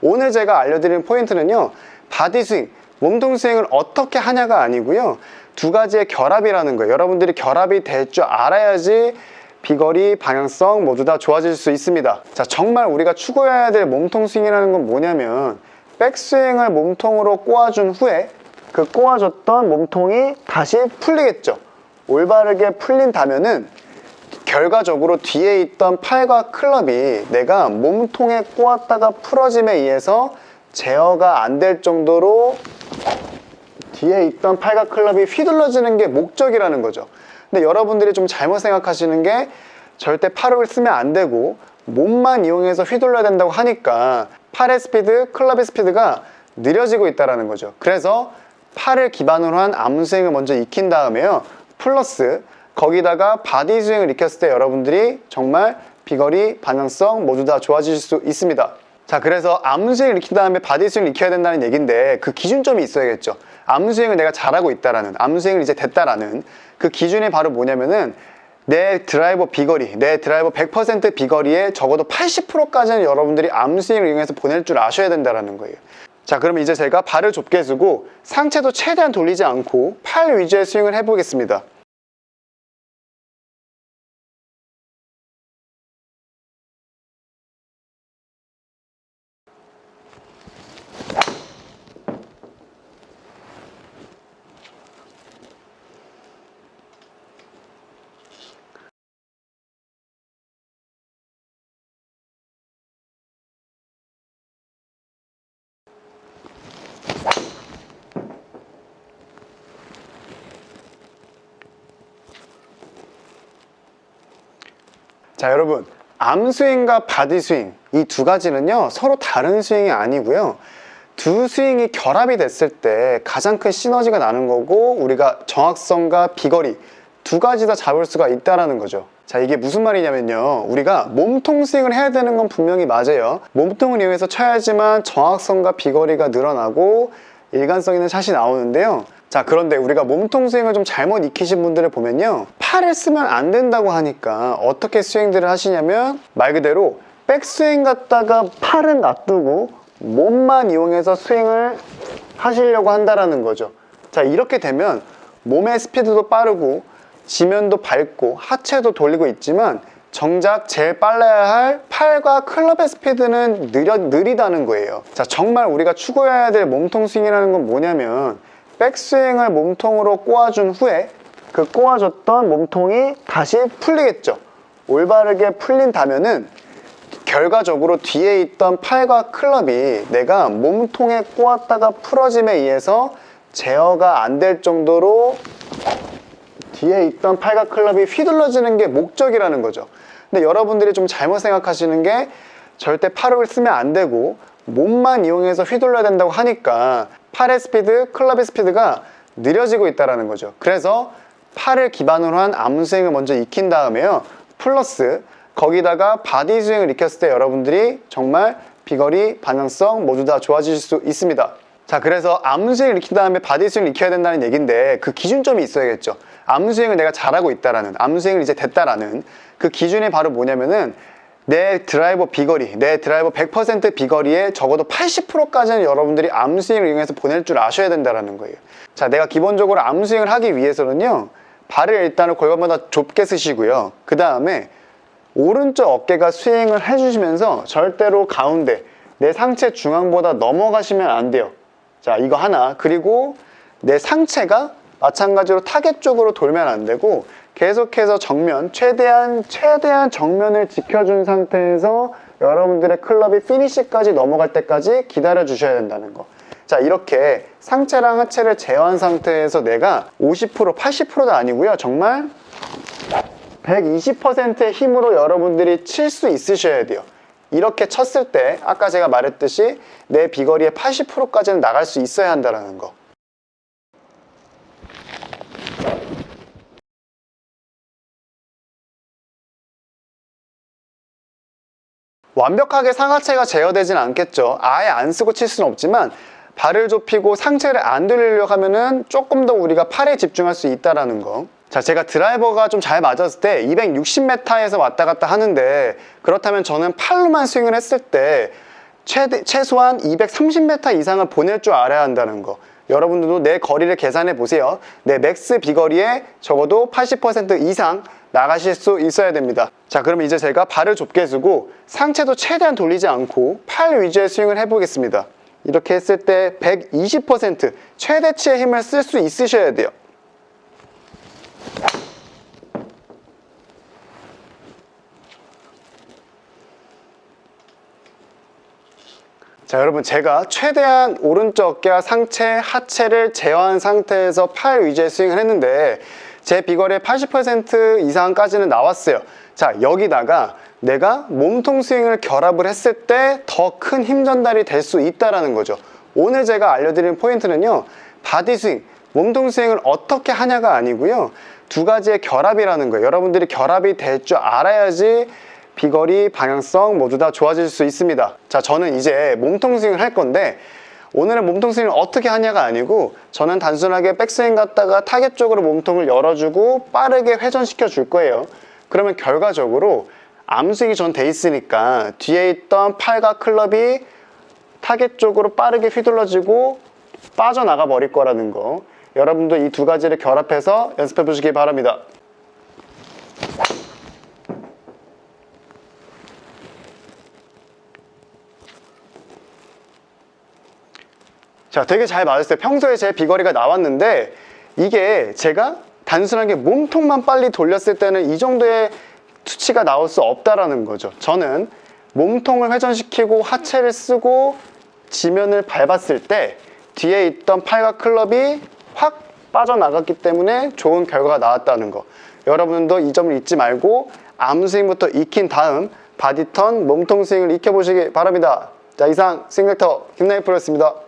오늘 제가 알려드리는 포인트는요 바디 스윙 몸통 스윙을 어떻게 하냐가 아니고요 두 가지의 결합이라는 거예요. 여러분들이 결합이 될 줄 알아야지 비거리, 방향성 모두 다 좋아질 수 있습니다. 자 정말 우리가 추구해야 될 몸통 스윙이라는 건 뭐냐면 백스윙을 몸통으로 꼬아준 후에 그 꼬아줬던 몸통이 다시 풀리겠죠. 올바르게 풀린다면은 결과적으로 뒤에 있던 팔과 클럽이 내가 몸통에 꼬았다가 풀어짐에 의해서 제어가 안 될 정도로 뒤에 있던 팔과 클럽이 휘둘러지는 게 목적이라는 거죠. 근데 여러분들이 좀 잘못 생각하시는 게 절대 팔을 쓰면 안 되고 몸만 이용해서 휘둘러야 된다고 하니까 팔의 스피드, 클럽의 스피드가 느려지고 있다는 거죠. 그래서 팔을 기반으로 한 암스윙을 먼저 익힌 다음에요. 플러스 거기다가 바디 스윙을 익혔을 때 여러분들이 정말 비거리, 방향성 모두 다 좋아질 수 있습니다. 자, 그래서 암스윙을 익힌 다음에 바디 스윙을 익혀야 된다는 얘기인데 그 기준점이 있어야겠죠. 암스윙을 내가 잘하고 있다라는, 암스윙을 이제 됐다라는 그 기준이 바로 뭐냐면은 내 드라이버 비거리, 내 드라이버 100% 비거리에 적어도 80%까지는 여러분들이 암스윙을 이용해서 보낼 줄 아셔야 된다는 거예요. 자, 그럼 이제 제가 발을 좁게 쓰고 상체도 최대한 돌리지 않고 팔 위주의 스윙을 해보겠습니다. 자 여러분. 암스윙과 바디스윙 이 두 가지는요 서로 다른 스윙이 아니고요. 두 스윙이 결합이 됐을 때 가장 큰 시너지가 나는 거고 우리가 정확성과 비거리 두 가지 다 잡을 수가 있다라는 거죠. 자 이게 무슨 말이냐면요. 우리가 몸통 스윙을 해야 되는 건 분명히 맞아요. 몸통을 이용해서 쳐야지만 정확성과 비거리가 늘어나고 일관성 있는 샷이 나오는데요 자 그런데 우리가 몸통 스윙을 좀 잘못 익히신 분들을 보면요. 팔을 쓰면 안 된다고 하니까 어떻게 스윙들을 하시냐면 말 그대로 백스윙 갔다가 팔은 놔두고 몸만 이용해서 스윙을 하시려고 한다라는 거죠. 자 이렇게 되면 몸의 스피드도 빠르고 지면도 밝고 하체도 돌리고 있지만 정작 제일 빨라야 할 팔과 클럽의 스피드는 느려, 느리다는 거예요. 자 정말 우리가 추구해야 될 몸통 스윙이라는 건 뭐냐면 백스윙을 몸통으로 꼬아준 후에 그 꼬아줬던 몸통이 다시 풀리겠죠 올바르게 풀린다면은 결과적으로 뒤에 있던 팔과 클럽이 내가 몸통에 꼬았다가 풀어짐에 의해서 제어가 안 될 정도로 뒤에 있던 팔과 클럽이 휘둘러지는 게 목적이라는 거죠. 근데 여러분들이 좀 잘못 생각하시는 게 절대 팔을 쓰면 안 되고 몸만 이용해서 휘둘러야 된다고 하니까 팔의 스피드, 클럽의 스피드가 느려지고 있다는 거죠. 그래서 팔을 기반으로 한 암 스윙을 먼저 익힌 다음에요. 플러스 거기다가 바디 스윙을 익혔을 때 여러분들이 정말 비거리, 방향성 모두 다 좋아질 수 있습니다. 자, 그래서 암 스윙을 익힌 다음에 바디 스윙을 익혀야 된다는 얘기인데 그 기준점이 있어야겠죠. 암 스윙을 내가 잘하고 있다라는, 암 스윙을 이제 됐다라는 그 기준이 바로 뭐냐면은 내 드라이버 비거리, 내 드라이버 100% 비거리에 적어도 80%까지는 여러분들이 암스윙을 이용해서 보낼 줄 아셔야 된다는 거예요. 자, 내가 기본적으로 암스윙을 하기 위해서는요, 발을 일단은 골반보다 좁게 쓰시고요. 그 다음에 오른쪽 어깨가 스윙을 해주시면서 절대로 가운데, 내 상체 중앙보다 넘어가시면 안 돼요. 자, 이거 하나. 그리고 내 상체가 마찬가지로 타겟 쪽으로 돌면 안 되고 계속해서 정면, 최대한, 최대한 정면을 지켜준 상태에서 여러분들의 클럽이 피니시까지 넘어갈 때까지 기다려 주셔야 된다는 거. 자, 이렇게 상체랑 하체를 제어한 상태에서 내가 50%, 80%도 아니고요. 정말 120%의 힘으로 여러분들이 칠 수 있으셔야 돼요. 이렇게 쳤을 때 아까 제가 말했듯이 내 비거리의 80%까지는 나갈 수 있어야 한다는 거. 완벽하게 상하체가 제어되진 않겠죠. 아예 안 쓰고 칠 수는 없지만 발을 좁히고 상체를 안 돌리려고 하면은 조금 더 우리가 팔에 집중할 수 있다라는 거. 자, 제가 드라이버가 좀 잘 맞았을 때 260m에서 왔다 갔다 하는데 그렇다면 저는 팔로만 스윙을 했을 때 최대, 최소한 230m 이상을 보낼 줄 알아야 한다는 거. 여러분들도 내 거리를 계산해 보세요. 내 맥스 비거리에 적어도 80% 이상 나가실 수 있어야 됩니다. 자, 그럼 이제 제가 발을 좁게 두고 상체도 최대한 돌리지 않고 팔 위주의 스윙을 해보겠습니다. 이렇게 했을 때 120% 최대치의 힘을 쓸 수 있으셔야 돼요. 자 여러분 제가 최대한 오른쪽 어깨와 상체, 하체를 제어한 상태에서 팔 위주의 스윙을 했는데 제 비거리의 80% 이상까지는 나왔어요. 자 여기다가 내가 몸통 스윙을 결합을 했을 때 더 큰 힘 전달이 될 수 있다는 거죠. 오늘 제가 알려드린 포인트는요 바디 스윙, 몸통 스윙을 어떻게 하냐가 아니고요 두 가지의 결합이라는 거예요. 여러분들이 결합이 될 줄 알아야지 비거리, 방향성 모두 다 좋아질 수 있습니다. 자, 저는 이제 몸통 스윙을 할 건데 오늘은 몸통 스윙을 어떻게 하냐가 아니고 저는 단순하게 백스윙 갔다가 타겟 쪽으로 몸통을 열어주고 빠르게 회전시켜 줄 거예요. 그러면 결과적으로 암스윙이 전 돼 있으니까 뒤에 있던 팔과 클럽이 타겟 쪽으로 빠르게 휘둘러지고 빠져나가 버릴 거라는 거. 여러분도 이 두 가지를 결합해서 연습해 보시기 바랍니다. 자, 되게 잘 맞았어요. 평소에 제 비거리가 나왔는데 이게 제가 단순하게 몸통만 빨리 돌렸을 때는 이 정도의 수치가 나올 수 없다라는 거죠. 저는 몸통을 회전시키고 하체를 쓰고 지면을 밟았을 때 뒤에 있던 팔과 클럽이 확 빠져나갔기 때문에 좋은 결과가 나왔다는 거. 여러분도 이 점을 잊지 말고 암스윙부터 익힌 다음 바디턴, 몸통 스윙을 익혀보시기 바랍니다. 자, 이상 싱글터 김나희 프로였습니다.